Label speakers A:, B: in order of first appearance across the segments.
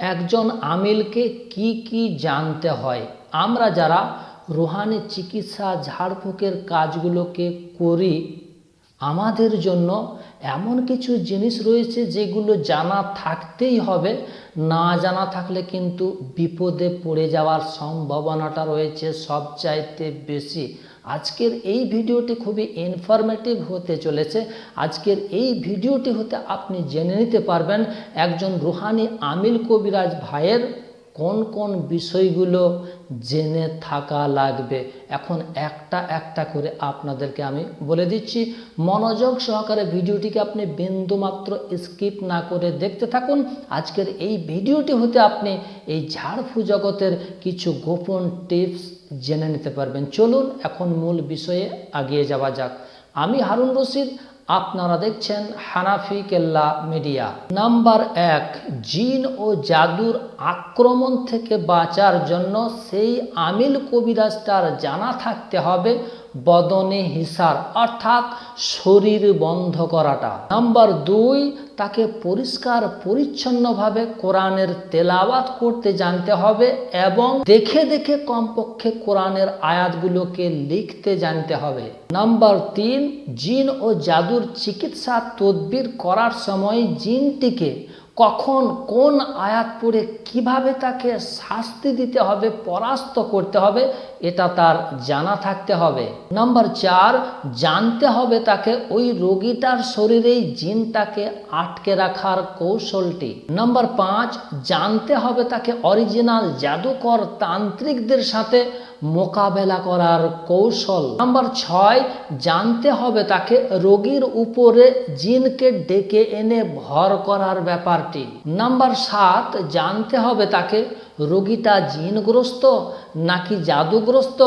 A: একজন আমিলকে কি কি জানতে হয়? আমরা যারা রুহানি চিকিৎসা ঝাড়ফুঁকের কাজগুলোকে করি, আমাদের জন্য এমন কিছু জিনিস রয়েছে যেগুলো জানা থাকতেই হবে। না জানা থাকলে কিন্তু বিপদে পড়ে যাওয়ার সম্ভাবনাটা রয়েছে সবচাইতে বেশি। আজকের এই ভিডিওটি খুবই ইনফরমেটিভ হতে চলেছে। আজকের এই ভিডিওটি হতে আপনি জেনে নিতে পারবেন একজন রুহানি আমিল কবিরাজ ভাইয়ের কোন কোন বিষয়গুলো জেনে থাকা লাগবে। এখন একটা একটা করে আপনাদেরকে আমি বলে দিচ্ছি। মনোযোগ সহকারে ভিডিওটিকে আপনি বিন্দুমাত্র স্কিপ না করে দেখতে থাকুন। আজকের এই ভিডিওটি হতে আপনি এই ঝাড়ফু জগতের কিছু গোপন টিপস জেনে নিতে পারবেন। চলুন এখন মূল বিষয়ে আগিয়ে যাওয়া যাক। আমি হারুন রশিদ, আপনারা দেখছেন হানাফি কেল্লা মিডিয়া। নাম্বার এক, জিন ও জাদুর আক্রমণ থেকে বাঁচার জন্য সেই আমিল কবিরাজটার জানা থাকতে হবে বদনে হিসার, অর্থাৎ শরীর বন্ধ করাটা। নাম্বার দুই তাকে পরিষ্কার, পরিচ্ছন্নভাবে কোরআনের তেলাওয়াত করতে জানতে হবে এবং দেখে দেখে কমপক্ষে কোরআনের আয়াতগুলোকে লিখতে জানতে হবে। নাম্বার তিন, জিন ও জাদুর চিকিৎসা তদবির করার সময় জিনটিকে কখন কোন আয়াত পড়ে কীভাবে তাকে শাস্তি দিতে হবে, পরাস্ত করতে হবে, এটা তার জানা থাকতে হবে। নাম্বার চার, জানতে হবে তাকে ওই রোগীটার শরীরেই জিন জিনটাকে আটকে রাখার কৌশলটি। নাম্বার পাঁচ, জানতে হবে তাকে অরিজিনাল জাদুকর তান্ত্রিকদের সাথে মোকাবেলা করার কৌশল। নাম্বার ছয়, জানতে হবে তাকে রোগীর উপরে জিনকে ডেকে এনে ভর করার ব্যাপারটি। নাম্বার সাত, জানতে হবে তাকে রোগীটা জিনগ্রস্ত নাকি জাদুগ্রস্ত?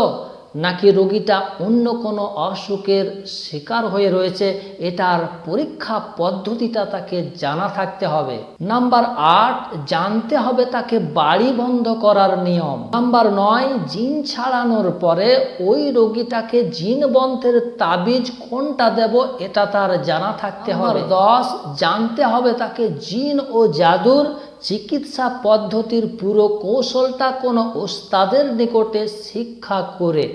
A: নাকি রোগীটা অন্য কোনো অসুখের শিকার হয়ে রয়েছে এটার পরীক্ষা পদ্ধতিটা তাকে জানা থাকতে হবে। নাম্বার আট জানতে হবে তাকে বাড়ি বন্ধ করার নিয়ম। নাম্বার নয় জিন ছাড়ানোর পরে ওই রোগীটাকে জিন বন্ধের তাবিজ কোনটা দেব এটা তার জানা থাকতে হবে। দশ জানতে হবে তাকে জিন ও জাদুর চিকিৎসা পদ্ধতির পুরো কৌশলটা কোনো ওস্তাদের নিকটে শিক্ষা করে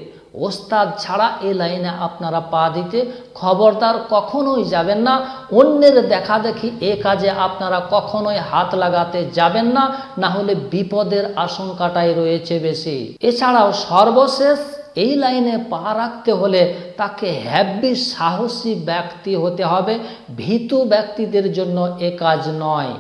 A: ওস্তাদ ছাড়া এ লাইনে আপনারা পা দিতে খবরদার কখনোই যাবেন না। অন্যের দেখা দেখি এ কাজে আপনারা কখনোই হাত লাগাতে যাবেন না না হলে বিপদের আশঙ্কাটাই রয়েছে বেশি। এছাড়াও সর্বশেষ এই লাইনে পা রাখতে হলে তাকে হ্যাব্বি সাহসী ব্যক্তি হতে হবে, ভীতু ব্যক্তিদের জন্য এ কাজ নয়।